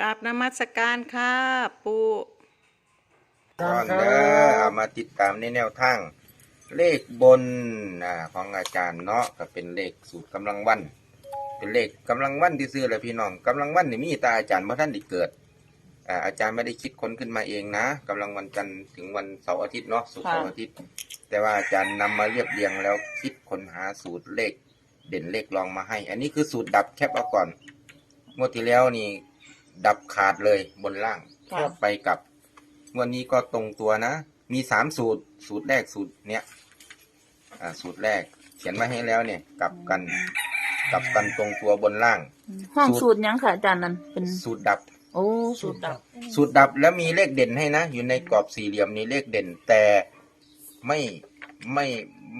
กราบนมัสการค่ะปูก่อนเด้อเอามาติดตามในแนวทางเลขบนอ่าของอาจารย์เนาะก็เป็นเลขสูตรกำลังวัน เป็นเลขกำลังวันที่ซื้อเลยพี่น้องกำลังวันนี่มีแตาอาจารย์เมื่อท่านได้เกิดอ่าอาจารย์ไม่ได้คิดค้นขึ้นมาเองนะกำลังวันจันทร์ถึงวันเสาร์อาทิตย์เนาะศุกร์เสาร์อาทิตย์ แต่ว่าอาจารย์นำมาเรียบเรียงแล้วคิดค้นหาสูตรเลขเด่นเลขรองมาให้ อันนี้คือสูตรดับแคปเอาก่อนงวดที่แล้วนี่ ดับขาดเลยบนล่างครับไปกับงวันนี้ก็ตรงตัวนะ มีสามสูตร สูตรแรกสูตรเนี้ยอ่าสูตรแรก เขียนไว้ให้แล้วเนี่ย กลับกัน กลับกันตรงตัวบนล่าง ห้องสูสูตตรรหยังค่ะอาจารย์นั้นเป็น สูตรดับ โอ้สูตรดับ สูตรดับแล้วมีเลขเด่นให้นะ อยู่ในกรอบสี่เหลี่ยมนี้เลขเด่น แต่ไม่ไม่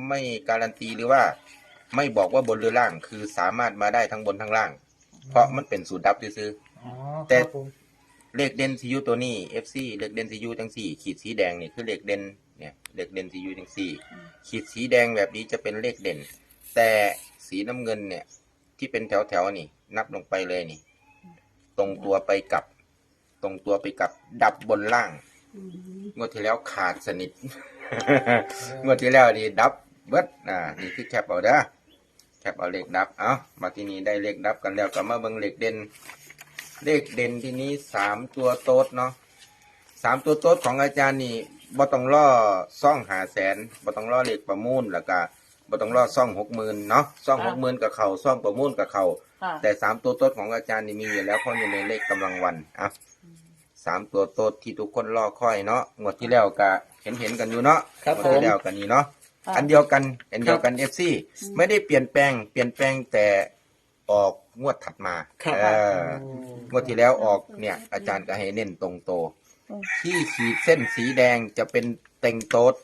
ไม่การันตีหรือว่า ไม่บอกว่าบนหรือล่าง คือสามารถมาได้ทั้งบนทั้งล่าง เพราะมันเป็นสูตรดับซื้อๆ อ๋อแต่ ครับผมเลขเด่นซียูตัวนี้ FC เลขเด่นซียูจังสี่ขีดสีแดงนี่คือเลขเด่นเนี่ยเลขเด่นซียูจังสี่ขีดสีแดงแบบนี้จะเป็นเลขเด่น แต่สีน้ำเงินเนี่ย ที่เป็นแถวแถวๆนี่ นับลงไปเลยนี่ ตรงตัวไปกับ ตรงตัวไปกับ ดับบนล่างงวดที่แล้วขาดสนิท งวดที่แล้วนี่ดับเบิดอ่า นี่คือแคปเอาเด้อแคปเอาเลขดับ เอามาที่นี้ได้เลขดับกันแล้วก็มาเบิ่งเลขเด่น เลขเด่นที่นี้สามตัวโต๊ดเนาะสามตัวโต๊ดของอาจารย์นี่บ่ต้องล่อซ่องหาแสนบ่ต้องล่อเลขประมูลแล้วก็บ่ต้องล่อซ่องหกหมื่นเนาะซ่องหกหมื่นกับเขาซ่องประมูลกับเขาค่ะแต่สามตัวโต๊ดของอาจารย์นี่มีอยู่แล้วเพราะอยู่ในเลขกำลังวันอะสามตัวโต๊ดที่ทุกคนรอคอยเนาะงวดที่แล้วก็เห็นเห็นๆกันอยู่เนาะครับงวดผมที่แล้วกันนี่เนาะค่ะอันเดียวกันอันเดียวกันเอฟซีไม่ได้เปลี่ยนแปลง เปลี่ยนแปลงแต่ ออกงวดถัดมาครับ เอองวดที่แล้วออกเนี่ย อาจารย์ก็ให้เน้นตรงโตอืมที่ขีดเส้นสีแดงจะเป็นเต็งโต๊ด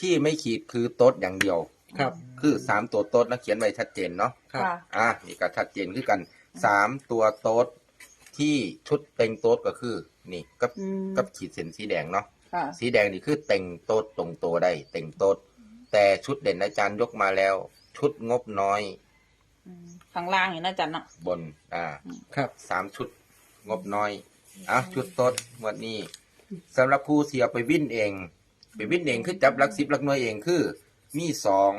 ที่ไม่ขีดคือโต๊ดอย่างเดียว ครับ คือสามตัวโต๊ดแล้วเขียนไว้ชัดเจนเนาะ ครับ ค่ะอะนี่ก็ชัดเจนคือกันสามตัวโต๊ดที่ชุดเต็งโต๊ดก็คือ นี่กับอืมกับขีดเส้นสีแดงเนาะ ค่ะสีแดงนี่คือเต็งโต๊ดตรงโตได้เต็งโต๊ดแต่ชุดเด่นอาจารย์ยกมาแล้ว ชุดงบน้อยอืม ข้างล่างเห็นนะอาจารย์เนาะบน อ่า ครับ สามชุด งบน้อยอะชุดโต๊ดงวดนี้สำหรับผู้เสียไปวิ่นเอง ไปวิ่นเองคือจับหลักสิบหลักหน่วยเองคือ มีสอง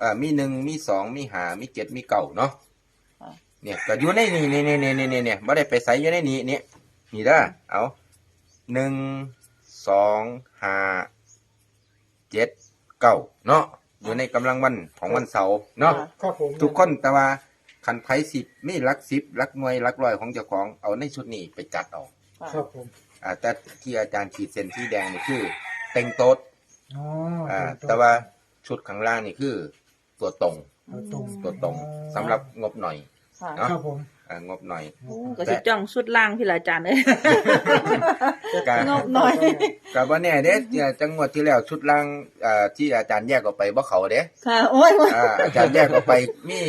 อ่ามีหนึ่งมีสองมีหามีเจ็ดมีเก่าเนาะค่ะเนี่ยก็อยู่ในนี่นี่นี่นี่นี่เนี่ยไม่ได้ไปใส่อยู่ในนี้เนี่ยนี่เด้อเอาหนึ่งสองห้าเจ็ดเก้าเนาะ อยู่ในกำลังวันของวันเสาร์เนาะ ครับผมทุกคนแต่ว่าคันไพ่สิบมีหลักสิบหลักหน่วยหลักร้อยของเจ้าของเอาในชุดนี้ไปจัดเอาค่ะครับผมอ่าแต่ที่อาจารย์ขีดเส้นที่แดงนี่คือ เต็งโต๊ดอ๋ออ่าครับแต่ว่าชุดข้างล่างนี่คือ ตัวตรงตรงตัวตรงสำหรับงบหน่อย ค่ะ เนาะ ครับผมอ่า งบหน่อยโอ้ก็สิจ้องสุดล่างพี่ละอาจารย์เลยการงบหน่อย กับว่าเนี่ยเด้เนี่ยจังหวัดที่แล้วชุดล่างอ่าที่อาจารย์แยกออกไปบ่เขาเด้ค่ะ โอ้ยอ่าอาจารย์แยกออกไปมี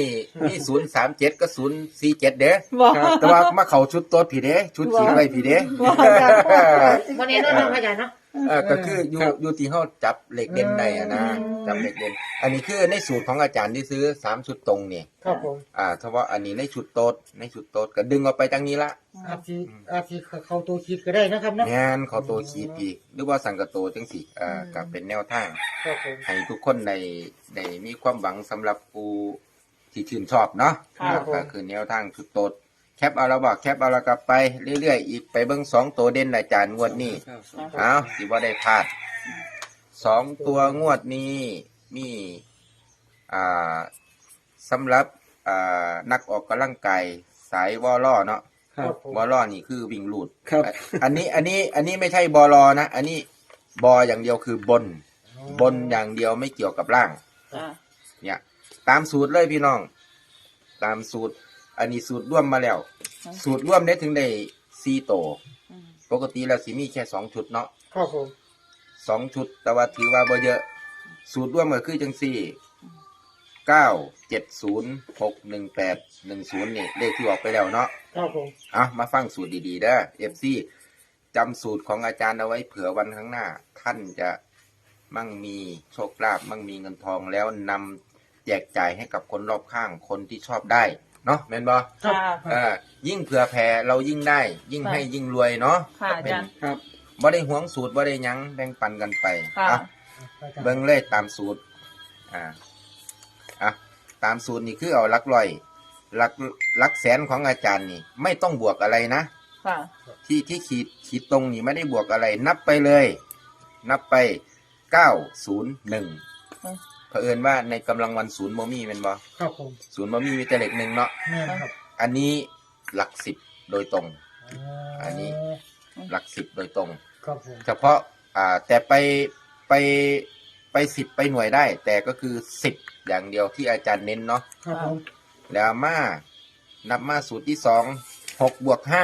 มีศูนย์สามเจ็ดกับศูนย์สี่เจ็ดเด้บอก แต่ว่ามาเขาชุดโต๊ดผีเด้ ชุดขีดไว้ผีเด้ บอกอาจารย์วันนี้เรื่องพยานเนาะ เออก็คืออยู่อยู่ที่เขาจับเหล็กเด่นได้อะนะจับเหล็กเด่น อันนี้คือในสูตรของอาจารย์ที่ซื้อสามชุดตรงเนี่ยครับผมอ่าเฉพาะอันนี้ในชุดโต๊ดในชุดโต๊ดก็ดึงออกไปจังนี้ละอาชีอาชีเข้าตัวคิดก็ได้นะครับเนาะงานเขาโตขีดอีกหรือว่าสังกะโตจังสิอ่าก็เป็นแนวทาง ครับผม ให้ทุกคนในในมีความหวังสำหรับผู้ที่ชื่นชอบเนาะค่ะก็คือแนวทางชุดโต๊ด แคปเอาแล้วบอกแคปเอาแล้วกลับไปเรื่อยๆอีกไปเบิ้งสองตัวเด่นอาจารย์งวดนี้เอาสิว่าได้พลาดสองตัวงวดนี้มีอ่าสำหรับอ่านักออกกำลังกายสายวอล่อเนาะครับผมวอล่อนี่คือวิ่งลูดครับอะอันนี้อันนี้อันนี้ไม่ใช่บอลอนะ อันนี้บออย่างเดียวคือบน บนอย่างเดียวไม่เกี่ยวกับล่างค่ะเนี่ยตามสูตรเลยพี่น้อง ตามสูตร อันนี้สูตรร่วมมาแล้ว สูตรร่วมได้ถึงได้สี่โตวอืมปกติแล้วสิมีแค่สองชุดเนาะครับผม สองชุด แต่ว่าถือว่าบ่เยอะ สูตรร่วมก็คือจังสี่เก้าเจ็ดศูนย์หกหนึ่งแปดหนึ่งศูนย์นี่เลขที่ออกไปแล้วเนาะ ครับผม อะมาฟังสูตรดีๆเด้อเอฟซีจำสูตรของอาจารย์เอาไว้เผื่อวันข้างหน้า ท่านจะมั่งมีโชคลาภมั่งมีเงินทองแล้วนำแจกจ่ายให้กับคนรอบข้างคนที่ชอบได้ เนาะแม่นบ่ครับค่ะเออยิ่งเผื่อแผ่เรายิ่งได้ ยิ่งค่ะให้ยิ่งรวยเนาะค่ะก็อาเป็นจารย์ครับบ่ได้หวงสูตรบ่ได้หยังแบ่งปันกันไปค่ะอะเบิ่งเลยตามสูตร อ่าอะตามสูตรนี่คือเอาหลักร้อยหลักหลักแสนของอาจารย์นี่ ไม่ต้องบวกอะไรนะค่ะ ที่ที่ขีดขีดตรงนี่ไม่ได้บวกอะไร นับไปเลย นับไปเก้าศูนย์หนึ่งอืม เผอิญว่าในกำลังวันศูนย์โมมี่เป็นบ่ครับผมศูนย์โมมี่มีแต่เลขหนึ่งเนาะแม่นครับอันนี้หลักสิบโดยตรง อันนี้อ๋อหลักสิบโดยตรง ครับผมเฉพาะอ่าแต่ไปไปไปสิบไปหน่วยได้ แต่ก็คือสิบอย่างเดียวที่อาจารย์เน้นเนาะครับผมแล้วมานับมาสูตรที่สองหกบวกห้า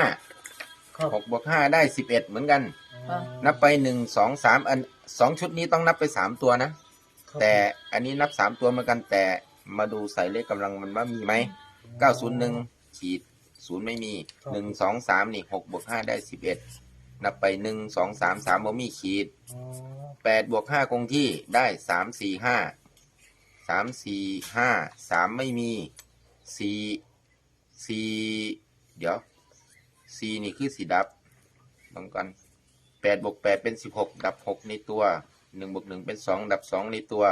ครับหกบวกห้าได้สิบเอ็ดเหมือนกันอ๋อนับไปหนึ่งสองสามอันสองชุดนี้ต้องนับไปสามตัวนะครับ แต่อันนี้นับสามตัวเหมือนกันแต่มาดูใส่เลขกำลังมันว่ามีไหมเก้าศูนย์หนึ่งขีดศูนย์ไม่มีหนึ่งสองสามนี่หกบวกห้าได้สิบเอ็ดนับไปหนึ่งสองสามสามบ่มีขีดอ๋อแปดบวกห้าคงที่ได้สามสี่ห้าสามสี่ห้าสามไม่มีสี่สี่เดี๋ยวสี่นี่คือสีดับลองกันแปดบวกแปดเป็นสิบหกดับหกในตัว หนึ่งบวกหนึ่งเป็นสองดับสองในตัว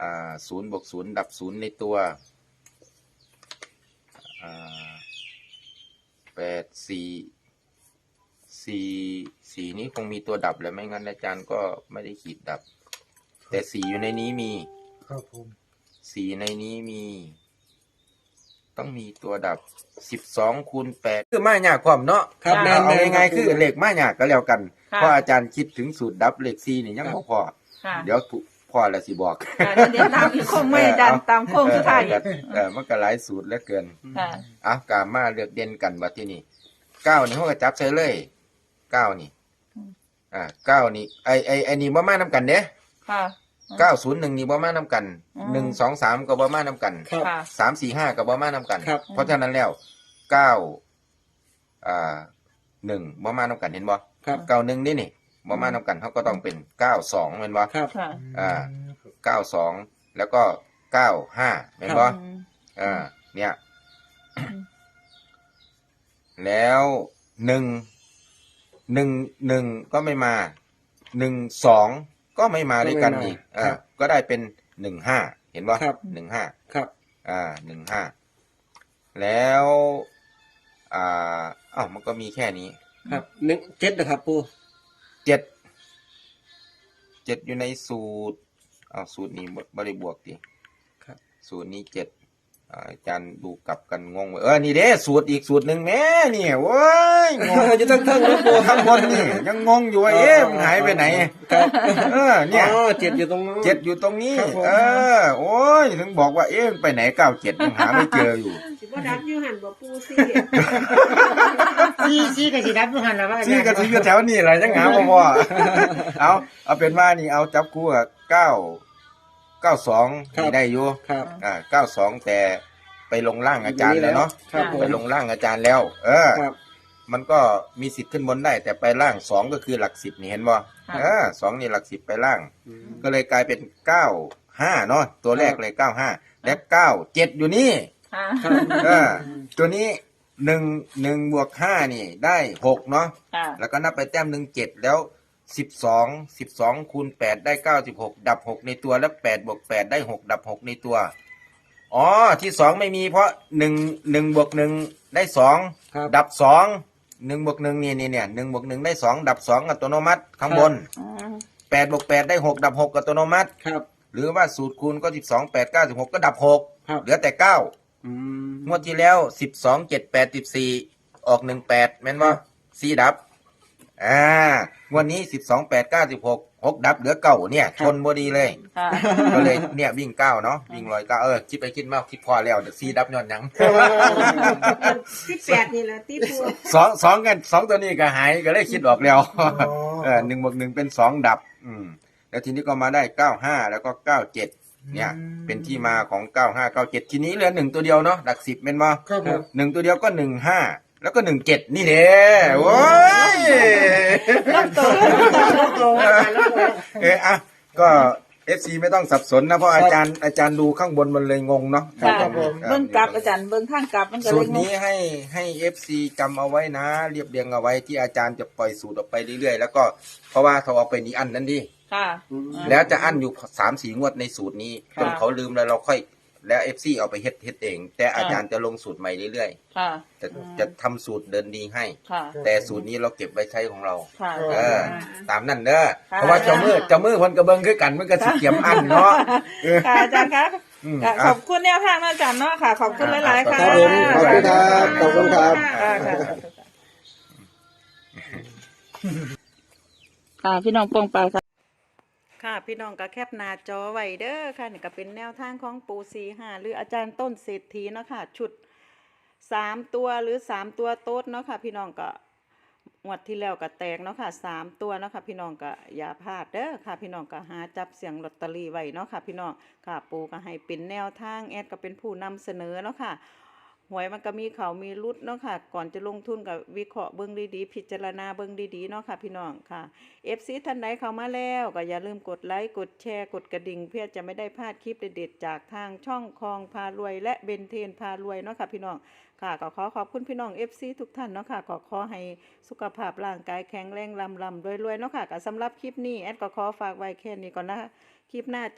อ่าศูนย์บวกศูนย์ดับศูนย์ในตัวอ่าแปดสี่สี่สี่นี้คงมีตัวดับแหล้วไม่งั้นอาจารย์ก็ไม่ได้ขีดดับ แต่สี่อยู่ในนี้มีครับผมสีในนี้มี ต้องมีตัวดับสิบสองคูณแปดคือมาหยากความเนาะครับเอาแม่นเอาง่ายๆคือเหล็กมาหยากก็แล้วกันค่ะ เพราะอาจารย์คิดถึงสูตรดับเหล็กซีนี่ยังบ่พอค่ะเดี๋ยวพ่อละสิบอกค่ะเดี๋ยวตามอีกโค้งไม่อาจารย์ตามโค้งสุดท้ายเออเออมันก็หลายสูตรเหลือเกินค่ะอะกามาเลือกเด่นกันว่าที่นี่เก้านี่เขาก็จับใส่เลยเก้านี่อืมอ่าเก้านี่ไอไอไอนี่บ่มานํกันเด้ค่ะเก้าศูนย์หนึ่งนี่บ่มานํกันอืมหนึ่งสองสามก็บ่มานํกันครับค่ะสามสี่ห้ากับบ่มานำกันครับเพราะฉะนั้นแล้วเก้าอ่าหนึ่งบ่มานำกันเห็นบ่ ครับเก้าหนึ่งนี่นี่บ่มานำกันเขาก็ต้องเป็นเก้าสองเห็นบ่ครับ ค่ะ อ่า เก้าสองแล้วก็เก้าห้าเห็นบ่อืมอ่าเนี่ย แล้วหนึ่งหนึ่งหนึ่งก็ไม่มาหนึ่งสองก็ไม่มาด้วยกันอีกครัอ่าบก็ได้เป็นหนึ่งห้าเห็นบ่ครับหนึ่งห้าครับ อ่าหนึ่งห้าแล้วอ่าอ้าวมันก็มีแค่นี้ ครับหนึ่งเจ็ดนะครับปูเจ็ดเจ็ดอยู่ในสูตรอ้าวสูตรนี้บ่บริบวกดิครับ สูตรนี้เจ็ดอ่าอาจารย์ดูกลับกันงงเว้ยเออนี่เด้สูตรอีกสูตรหนึ่งแม่เนี่ยโว้ยงงจะต้องเท่งนะปูข้างบนนี่ยังงงอยู่ว่าเอ๊ะมันหายไปไหนครับเออเนี่ยอ๋อเจ็ดอยู่ตรงนั้นเจ็ดอยู่ตรงนี้ครับผมเออ โอ้ยถึงบอกว่าเอ๊ะมันไปไหนเก้าเจ็ดยังหาไม่เจออยู่ สิบ่ดับอยู่หันบ่ปูซี่ซีซีกับสีดับทุกหันแล้วว่าอาจารซี่ย์ก็ซี่ก็แถวนี้แหละจังหาบ่พอ เอาเอาเป็นว่านี่เอาจับคู่กับเก้าเก้าสองนี่ได้อยู่ครับ อ่าเก้าสองแต่ไปลงล่างอาจารย์แล้วเนาะครับผม ไปลงล่างอาจารย์แล้ว เออ ครับ มันก็มีสิทธิ์ขึ้นบนได้ แต่ไปล่างสองก็คือหลักสิบนี่เห็นบ่เออสองนี่หลักสิบไปล่าง ก็เลยกลายเป็นเก้าห้าเนาะตัวแรกเลยเก้าห้าและเก้าเจ็ดอยู่นี่ ค่ะครับเออตัวนี้หนึ่งหนึ่งบวกห้านี่ได้หกเนาะค่ะแล้วก็นับไปแต้มหนึ่งเจ็ดแล้วสิบสองสิบสองคูณแปดได้เก้าสิบหกดับหกในตัวแล้วแปดบวกแปดได้หกดับหกในตัว อ๋อที่สองไม่มีเพราะหนึ่งหนึ่งบวกหนึ่งได้สองครับ ดับสองหนึ่งบวกหนึ่งนี่นี่เนี่ยหนึ่งบวกหนึ่งได้สองดับสองอัตโนมัติข้างบนอืมแปดบวกแปดได้หกดับหกอัตโนมัติ ครับ หรือว่าสูตรคูณก็สิบสองแปดเก้าสิบหกก็ดับหกครับ เหลือแต่เก้า อืมงวดที่แล้วสิบสองเจ็ดแปดสิบสี่ออกหนึ่งแปดแม่นว่าสี่ดับ อ่างวดนี้สิบสองแปดเก้าสิบหกหกดับเหลือเก้าเนี่ยชนบดีเลย ค่ะ ก็เลยเนี่ยวิ่งเก้าเนาะวิ่งลอยเก้าเออคิดไปคิดมาคิดพอแล้วเดี๋ยวสี่ดับย้อนหยัง ที่แปดนี่แหละที่ปู สองสองกันสองตัวนี้ก็หายก็เลยคิดออกแล้ว เออหนึ่งบวกหนึ่งเป็นสองดับ อืม แล้วทีนี้ก็มาได้เก้าห้าแล้วก็เก้าเจ็ด เนี่ย เป็นที่มาของเก้าห้าเก้าเจ็ดทีนี้เหลือหนึ่งตัวเดียวเนาะหลักสิบเป็นว่าครับผม หนึ่งตัวเดียวก็หนึ่งห้าแล้วก็หนึ่งเจ็ดนี่เด้โว้ยโตโตโตอาจารย์แล้วโตเอออะก็เอฟซีไม่ต้องสับสนนะเพราะอาจารย์อาจารย์ดูข้างบนมันเลยงงเนาะค่ะครับผมเบิ่งกลับอาจารย์เบิ่งข้างกลับมันก็สูเลตยรงนี้ให้ให้เอฟซีจำเอาไว้นะ เรียบเรียงเอาไว้ที่อาจารย์จะปล่อยสูตรออกไปเรื่อยๆ แล้วก็เพราะว่าเขาเอาไปนี้อันนั้นดิ ค่ะ แล้วจะอั้นอยู่สามสี่งวดในสูตรนี้ค่ะจนเขาลืมแล้วเราค่อย แล้วเอฟซีเอาไปเฮ็ดเฮ็ดเอง แต่อาจารย์จะลงสูตรใหม่เรื่อยค่ะๆจะจะทำสูตรเดินดีให้ ค่ะ แต่สูตรนี้เราเก็บไว้ใช้ของเรา ค่ะ เออ ตามนั่นเด้อค่ะเพราะว่าเจ้ามือเจ้ามือคนกระเบิงคือกันมันก็สิเขียมอันเนาะเออค่ะอาจารย์คะอืมค่ะอะขอบคุณแนวทางนะอาจารย์เนาะค่ะ ขอบคุณหลายๆค่ะครับผมขอบคุณครับขอบคุณครับค่ะค่ะค่ะพี่น้องปองไปค่ะ ค่ะพี่น้องก็แคปหน้าจอไว้เด้อค่ะนี่ก็เป็นแนวทางของปูซีหาหรืออาจารย์ต้นเศรษฐีเนาะค่ะชุดสามตัวหรือสามตัวโต๊ดเนาะค่ะพี่น้องก็งวดที่แล้วก็แตกเนาะค่ะสามตัวเนาะค่ะพี่น้องก็อย่าพลาดเด้อค่ะพี่น้องก็หาจับเสียงลอตเตอรี่ไว้เนาะค่ะพี่น้องค่ะปูก็ให้เป็นแนวทางแอดก็เป็นผู้นำเสนอเนาะค่ะ หวยมันก็มีเขามีรุดเนาะค่ะ ก่อนจะลงทุนกับวิเคราะห์เบิ้งดีๆ พิจารณาเบิ้งดีๆเนาะค่ะพี่น้องค่ะ FC ท่านใดเข้ามาแล้วก็อย่าลืมกดไลค์กดแชร์กดกระดิ่ง เพื่อจะไม่ได้พลาดคลิปเด็ดๆจากทางช่องคลองพารวย และเบนเทนพารวยเนาะค่ะพี่น้องค่ะก็ขอขอบคุณพี่น้อง FC ทุกท่านเนาะค่ะก็ขอให้สุขภาพร่างกายแข็งแรงลำลำรวยๆเนาะค่ะก็สำหรับคลิปนี้แอดก็ขอฝากไว้แค่นี้ก่อนนะคะคลิปหน้าเจอ